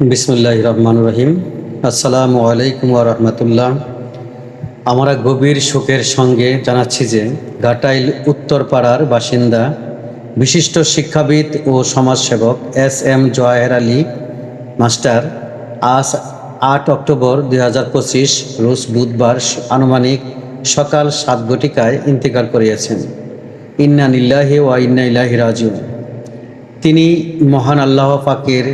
বিসমুল্লাহ রহমান রহিম। আসসালামু আলাইকুম রহমতুল্লাহ। আমরা গভীর শোকের সঙ্গে জানাচ্ছি যে ঘাটাইল উত্তরপাড়ার বাসিন্দা, বিশিষ্ট শিক্ষাবিদ ও সমাজসেবক S M Jawaher Ali, master, আজ আট অক্টোবর দুই হাজার পঁচিশ রোজ বুধবার আনুমানিক সকাল সাত ঘটিকায় ইন্তেকাল করিয়েছেন। ইন্না নিল্লাহি ওয়া ইন্না ইলাহি রাজিউন। তিনি মহান আল্লাহ পাকের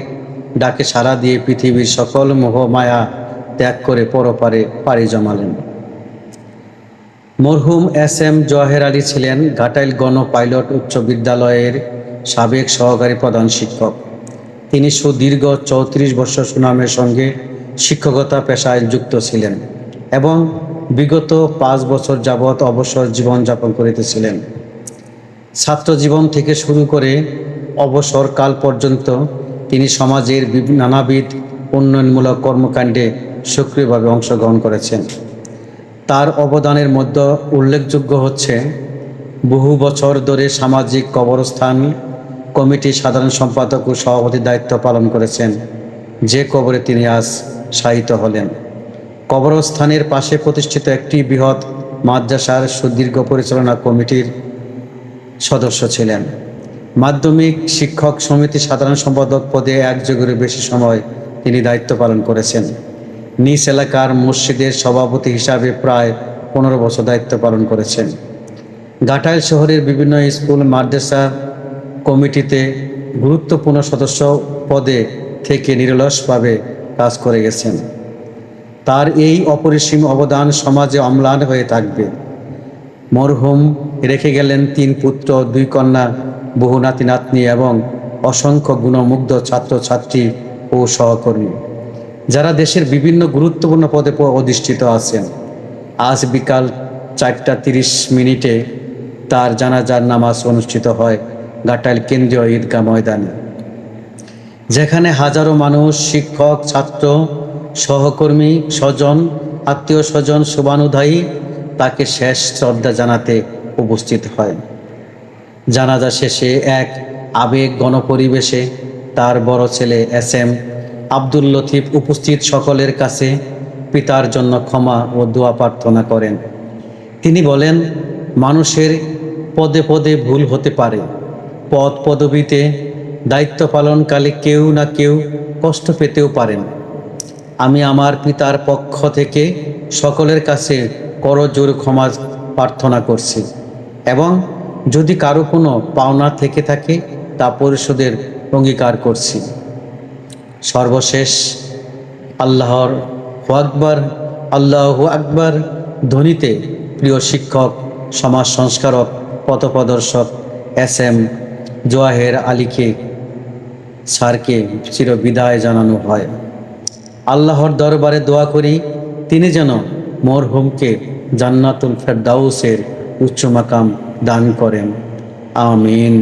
ডাকে সাড়া দিয়ে পৃথিবীর সকল মোহ মায়া ত্যাগ করে পরপারে পাড়ি জমালেন। মরহুম এস এম জহের আলী ছিলেন ঘাটাইল গণ পাইলট উচ্চ বিদ্যালয়ের সাবেক সহকারী প্রধান শিক্ষক। তিনি সুদীর্ঘ চৌত্রিশ বছর সুনামের সঙ্গে শিক্ষকতা পেশায় যুক্ত ছিলেন এবং বিগত পাঁচ বছর যাবৎ অবসর জীবনযাপন করিতেছিলেন। ছাত্র জীবন থেকে শুরু করে অবসরকাল পর্যন্ত তিনি সমাজের নানাবিধ উন্নয়নমূলক কর্মকাণ্ডে সক্রিয়ভাবে অংশগ্রহণ করেছেন। তার অবদানের মধ্যে উল্লেখযোগ্য হচ্ছে, বহু বছর ধরে সামাজিক কবরস্থান কমিটির সাধারণ সম্পাদক ও সভাপতির দায়িত্ব পালন করেছেন। যে কবরে তিনি আজ শায়িত হলেন। কবরস্থানের পাশে প্রতিষ্ঠিত একটি বৃহৎ মাদ্রাসার সুদীর্ঘ পরিচালনা কমিটির সদস্য ছিলেন। মাধ্যমিক শিক্ষক সমিতি সাধারণ সম্পাদক পদে এক যুগের বেশি সময় তিনি দায়িত্ব পালন করেছেন। নিজ এলাকার মসজিদের সভাপতি হিসাবে প্রায় পনেরো বছর দায়িত্ব পালন করেছেন। ঘাটাইল শহরের বিভিন্ন স্কুল, মাদ্রাসা কমিটিতে গুরুত্বপূর্ণ সদস্য পদে থেকে নিরলসভাবে কাজ করে গেছেন। তার এই অপরিসীম অবদান সমাজে অম্লান হয়ে থাকবে। মরহুম রেখে গেলেন তিন পুত্র, দুই কন্যা, বহু নাতি নাতনি এবং অসংখ্য গুণমুগ্ধ ছাত্রছাত্রী ও সহকর্মী, যারা দেশের বিভিন্ন গুরুত্বপূর্ণ পদে অধিষ্ঠিত আছেন। আজ বিকাল চারটা তিরিশ মিনিটে তার জানাজার নামাজ অনুষ্ঠিত হয় ঘাটাইল কেন্দ্রীয় ঈদগাহ ময়দানে, যেখানে হাজারো মানুষ, শিক্ষক, ছাত্র, সহকর্মী, স্বজন, আত্মীয় স্বজন, শুভানুধায়ী তাকে শেষ শ্রদ্ধা জানাতে উপস্থিত হয়। জানাজা শেষে এক আবেগ গণপরিবেশে তার বড় ছেলে এস এম আব্দুল লতিফ উপস্থিত সকলের কাছে পিতার জন্য ক্ষমা ও দোয়া প্রার্থনা করেন। তিনি বলেন, মানুষের পদে পদে ভুল হতে পারে। পদ পদবিতে দায়িত্ব পালনকালে কেউ না কেউ কষ্ট পেতেও পারেন। আমি আমার পিতার পক্ষ থেকে সকলের কাছে করজোর ক্ষমা প্রার্থনা করছি। এবং যদি কারও কোনো পাওনা থেকে থাকে, তা পরিশোধের অঙ্গীকার করছি। সর্বশেষ, আল্লাহর হু আকবর, আল্লাহ আকবর ধ্বনিতে প্রিয় শিক্ষক, সমাজ সংস্কারক, পথপ্রদর্শক এস এম জোয়াহের আলীকে, স্যারকে চির বিদায় জানানো হয়। আল্লাহর দরবারে দোয়া করি, তিনি যেন মরহুমকে জান্নাতুল ফেরদাউসের উচ্চ মাকাম দান করেন। আমিন।